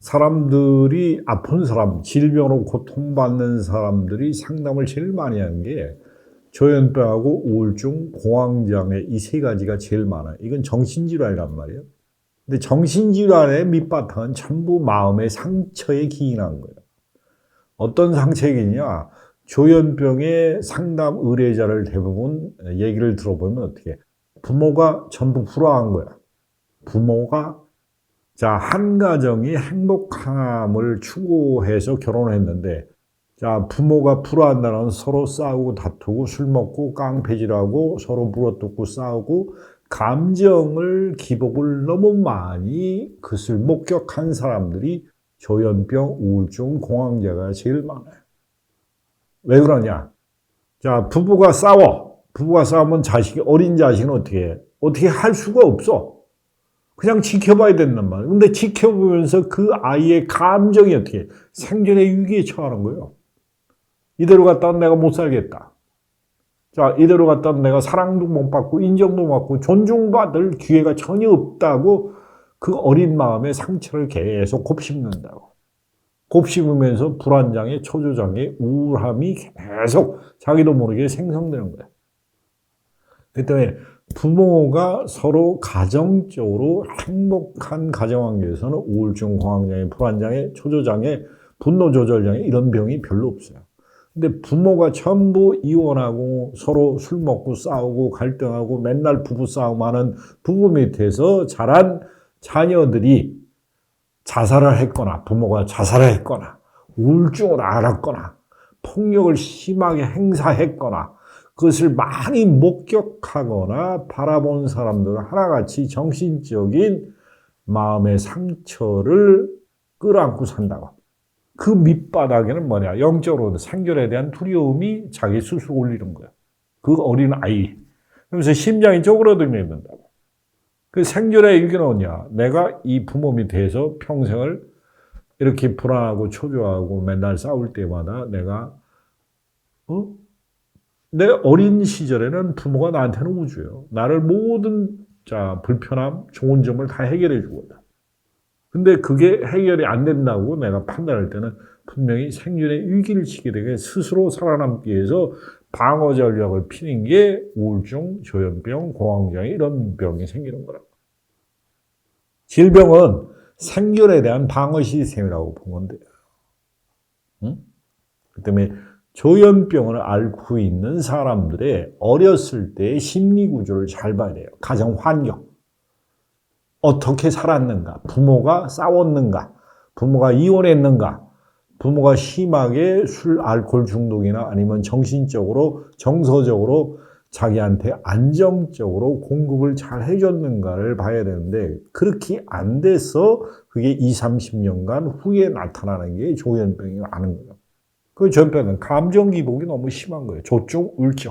사람들이 아픈 사람, 질병으로 고통받는 사람들이 상담을 제일 많이 하는 게 조현병하고 우울증, 공황장애 이 세 가지가 제일 많아요. 이건 정신질환이란 말이에요. 근데 정신질환의 밑바탕은 전부 마음의 상처에 기인한 거예요. 어떤 상처에 기이냐? 조현병의 상담 의뢰자를 대부분 얘기를 들어보면 어떻게 부모가 전부 불화한 거야. 부모가 자, 한 가정이 행복함을 추구해서 결혼을 했는데 자, 부모가 불화한다는 서로 싸우고 다투고 술 먹고 깡패질하고 서로 물어뜯고 싸우고 감정을 기복을 너무 많이 그것을 목격한 사람들이 조현병, 우울증, 공황자가 제일 많아요. 왜 그러냐? 자, 부부가 싸워. 부부가 싸우면 자식이, 어린 자식은 어떻게 해? 어떻게 할 수가 없어. 그냥 지켜봐야 된단 말이에요. 근데 지켜보면서 그 아이의 감정이 어떻게 해? 생존의 위기에 처하는 거예요. 이대로 갔다가 내가 못 살겠다. 자, 이대로 갔다가 내가 사랑도 못 받고 인정도 못 받고 존중받을 기회가 전혀 없다고 그 어린 마음의 상처를 계속 곱씹는다고. 곱씹으면서 불안장애, 초조장애, 우울함이 계속 자기도 모르게 생성되는 거야. 그 때문에 부모가 서로 가정적으로 행복한 가정관계에서는 우울증, 공황장애, 불안장애, 초조장애, 분노조절장애 이런 병이 별로 없어요. 근데 부모가 전부 이혼하고 서로 술 먹고 싸우고 갈등하고 맨날 부부 싸움하는 부부 밑에서 자란 자녀들이 자살을 했거나 부모가 자살을 했거나 우울증을 앓았거나 폭력을 심하게 행사했거나 그것을 많이 목격하거나 바라본 사람들은 하나같이 정신적인 마음의 상처를 끌어안고 산다고. 그 밑바닥에는 뭐냐? 영적으로 생존에 대한 두려움이 자기 스스로 올리는 거야. 그 어린 아이. 그래서 심장이 쪼그러들는다고. 그 생존의 일기는 뭐냐? 내가 이 부모 밑에서 평생을 이렇게 불안하고 초조하고 맨날 싸울 때마다 내가, 어? 내 어린 시절에는 부모가 나한테는 우주예요. 나를 모든 자 불편함, 좋은 점을 다 해결해 주거든. 근데 그게 해결이 안 된다고 내가 판단할 때는 분명히 생존의 위기를 치게 되게 스스로 살아남기 위해서 방어 전략을 피는 게 우울증, 조현병, 공황장애 이런 병이 생기는 거라고. 질병은 생존에 대한 방어 시스템이라고 보면 돼요. 응? 그 때문에 조현병을 앓고 있는 사람들의 어렸을 때의 심리 구조를 잘 봐야 돼요. 가정 환경. 어떻게 살았는가? 부모가 싸웠는가? 부모가 이혼했는가? 부모가 심하게 술, 알코올 중독이나 아니면 정신적으로, 정서적으로 자기한테 안정적으로 공급을 잘 해줬는가를 봐야 되는데, 그렇게 안 돼서 그게 20, 30년간 후에 나타나는 게 조현병이 많은 거예요. 그 전편은 감정 기복이 너무 심한 거예요. 조증, 울증.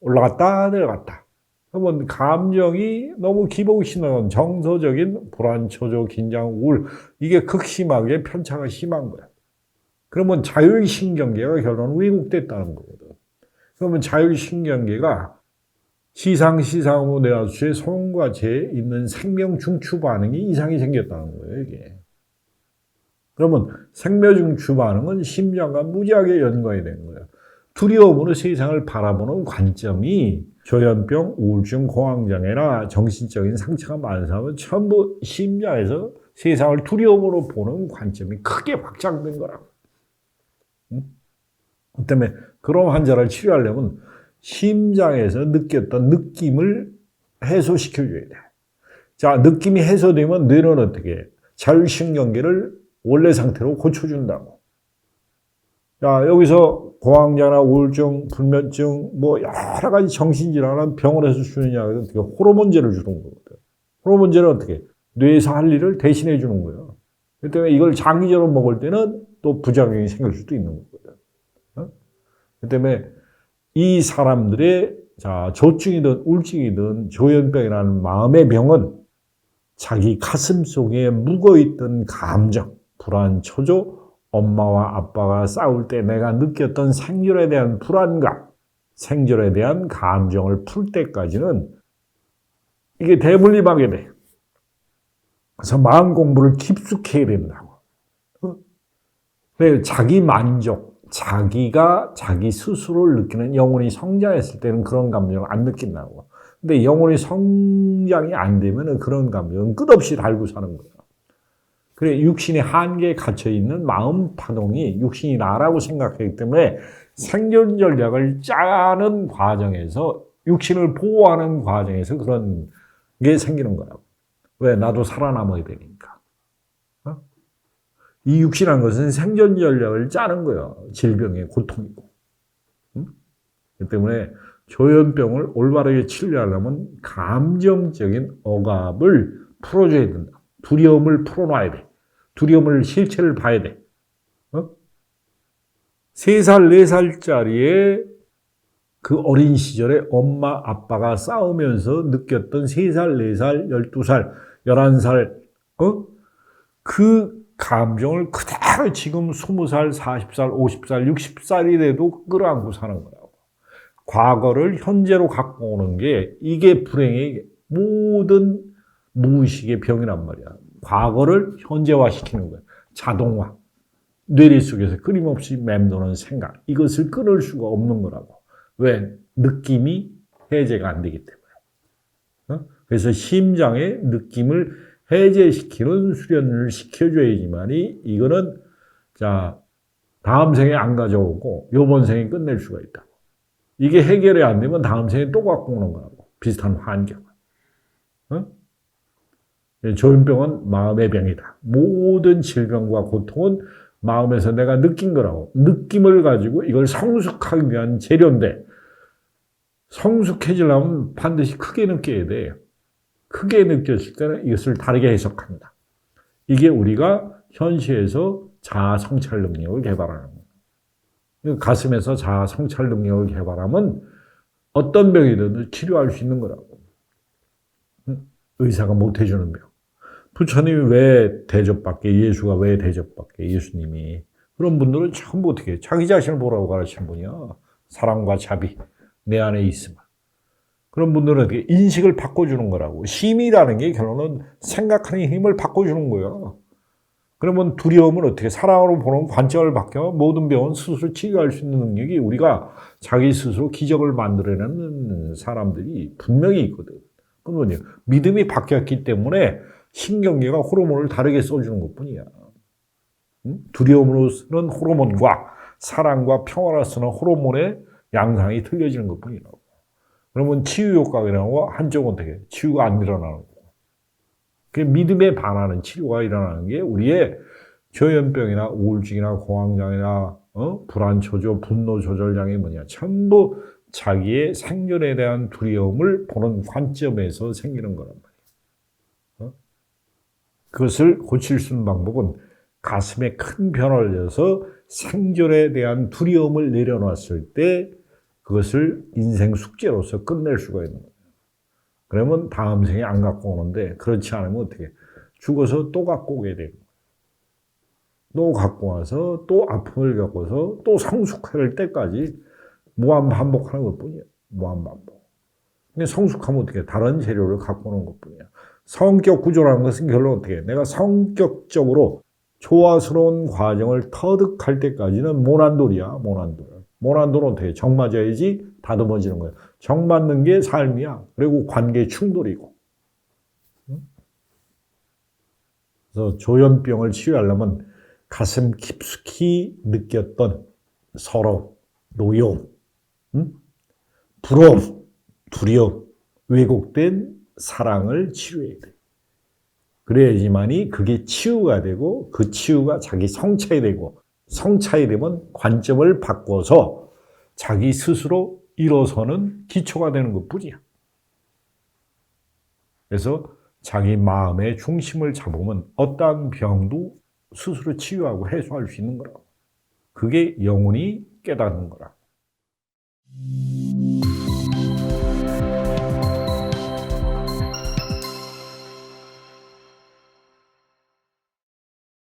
올라갔다 내려갔다. 그러면 감정이 너무 기복이 심한 정서적인 불안, 초조, 긴장, 우울 이게 극심하게 편차가 심한 거야. 그러면 자율신경계가 결론은 왜곡됐다는 거거든. 그러면 자율신경계가 시상시상후 뇌하수의 소음과 재 있는 생명 중추 반응이 이상이 생겼다는 거예요, 이게. 그러면 생명중추 반응은 심장과 무지하게 연관이 된 거예요. 두려움으로 세상을 바라보는 관점이 조현병, 우울증, 공황장애나 정신적인 상처가 많은 사람은 전부 심장에서 세상을 두려움으로 보는 관점이 크게 확장된 거라고. 응? 그 때문에 그런 환자를 치료하려면 심장에서 느꼈던 느낌을 해소시켜줘야 돼. 자, 느낌이 해소되면 뇌는 어떻게 해? 자율신경계를 원래 상태로 고쳐준다고. 자, 여기서 공황자나 우울증, 불면증, 뭐 여러 가지 정신질환은 병원에서 주느냐, 어떻게 호르몬제를 주는 거거든. 호르몬제는 어떻게? 뇌에서 할 일을 대신해 주는 거예요. 그 때문에 이걸 장기적으로 먹을 때는 또 부작용이 생길 수도 있는 거거든. 어? 그 때문에 이 사람들의 자, 조증이든 우울증이든 조현병이라는 마음의 병은 자기 가슴 속에 묵어있던 감정, 불안, 초조, 엄마와 아빠가 싸울 때 내가 느꼈던 생존에 대한 불안감, 생존에 대한 감정을 풀 때까지는 이게 대물림하게 돼. 그래서 마음 공부를 깊숙이 해야 된다고. 근데 자기 만족, 자기가 자기 스스로를 느끼는 영혼이 성장했을 때는 그런 감정을 안 느낀다고. 근데 영혼이 성장이 안 되면 그런 감정은 끝없이 달고 사는 거예요. 그래, 육신의 한계에 갇혀 있는 마음 파동이 육신이 나라고 생각하기 때문에 생존 전략을 짜는 과정에서 육신을 보호하는 과정에서 그런 게 생기는 거라고. 왜? 나도 살아남아야 되니까. 어? 이 육신이라는 것은 생존 전략을 짜는 거예요. 질병의 고통이고. 응? 그 때문에 조현병을 올바르게 치료하려면 감정적인 억압을 풀어줘야 된다. 두려움을 풀어놔야 돼. 두려움을 실체를 봐야 돼. 어? 3살, 4살짜리의 그 어린 시절에 엄마, 아빠가 싸우면서 느꼈던 3살, 4살, 12살, 11살, 어? 그 감정을 그대로 지금 20살, 40살, 50살, 60살이 돼도 끌어안고 사는 거라고. 과거를 현재로 갖고 오는 게 이게 불행의 모든 무의식의 병이란 말이야. 과거를 현재화 시키는 거야. 자동화. 뇌리 속에서 끊임없이 맴도는 생각. 이것을 끊을 수가 없는 거라고. 왜? 느낌이 해제가 안 되기 때문에. 어? 그래서 심장의 느낌을 해제시키는 수련을 시켜줘야지만이 이거는 자 다음 생에 안 가져오고 요번 생에 끝낼 수가 있다. 이게 해결이 안 되면 다음 생에 또 갖고 오는 거라고. 비슷한 환경. 어? 조현병은 마음의 병이다. 모든 질병과 고통은 마음에서 내가 느낀 거라고. 느낌을 가지고 이걸 성숙하기 위한 재료인데, 성숙해지려면 반드시 크게 느껴야 돼. 크게 느꼈을 때는 이것을 다르게 해석한다. 이게 우리가 현시에서 자아 성찰 능력을 개발하는 거예요. 가슴에서 자아 성찰 능력을 개발하면 어떤 병이든 치료할 수 있는 거라고. 의사가 못 해주는 병. 부처님이 왜 대접받게, 예수가 왜 대접받게, 예수님이. 그런 분들은 전부 어떻게, 자기 자신을 보라고 가르치는 분이야. 사랑과 자비, 내 안에 있음을. 그런 분들은 인식을 바꿔주는 거라고. 심이라는 게 결론은 생각하는 힘을 바꿔주는 거야. 그러면 두려움은 어떻게, 사랑으로 보는 관점을 바뀌어 모든 병은 스스로 치료할 수 있는 능력이 우리가 자기 스스로 기적을 만들어내는 사람들이 분명히 있거든. 뭐냐. 믿음이 바뀌었기 때문에 신경계가 호르몬을 다르게 써주는 것 뿐이야. 두려움으로 쓰는 호르몬과 사랑과 평화로 쓰는 호르몬의 양상이 틀려지는 것 뿐이라고. 그러면 치유 효과가 일어나고 한쪽은 어떻게 치유가 안 일어나는 거고. 그 믿음에 반하는 치료가 일어나는 게 우리의 조현병이나 우울증이나 공황장애나 어? 불안 조절, 분노 조절장애 뭐냐 전부 자기의 생존에 대한 두려움을 보는 관점에서 생기는 거란 말이에요. 그것을 고칠 수 있는 방법은 가슴에 큰 변화를 줘서 생존에 대한 두려움을 내려놨을 때 그것을 인생 숙제로서 끝낼 수가 있는 거예요. 그러면 다음 생에 안 갖고 오는데 그렇지 않으면 어떻게 죽어서 또 갖고 오게 되는 거예요. 또 갖고 와서 또 아픔을 겪어서 또 성숙할 때까지 무한 반복하는 것 뿐이에요. 무한 반복. 근데 성숙하면 어떻게 다른 재료를 갖고 오는 것 뿐이야. 성격 구조라는 것은 결론 어떻게 해? 내가 성격적으로 조화스러운 과정을 터득할 때까지는 모난돌이야, 모난돌. 모난돌은 어떻게 해? 정 맞아야지 다듬어지는 거야. 정 맞는 게 삶이야. 그리고 관계 충돌이고. 그래서 조현병을 치유하려면 가슴 깊숙이 느꼈던 서러움, 노여움, 음? 부러움, 두려움, 왜곡된 사랑을 치료해야 돼. 그래야지만이 그게 치유가 되고 그 치유가 자기 성찰이 되고 성찰이 되면 관점을 바꿔서 자기 스스로 일어서는 기초가 되는 것 뿐이야. 그래서 자기 마음의 중심을 잡으면 어떠한 병도 스스로 치유하고 해소할 수 있는 거라고. 그게 영혼이 깨닫는 거라.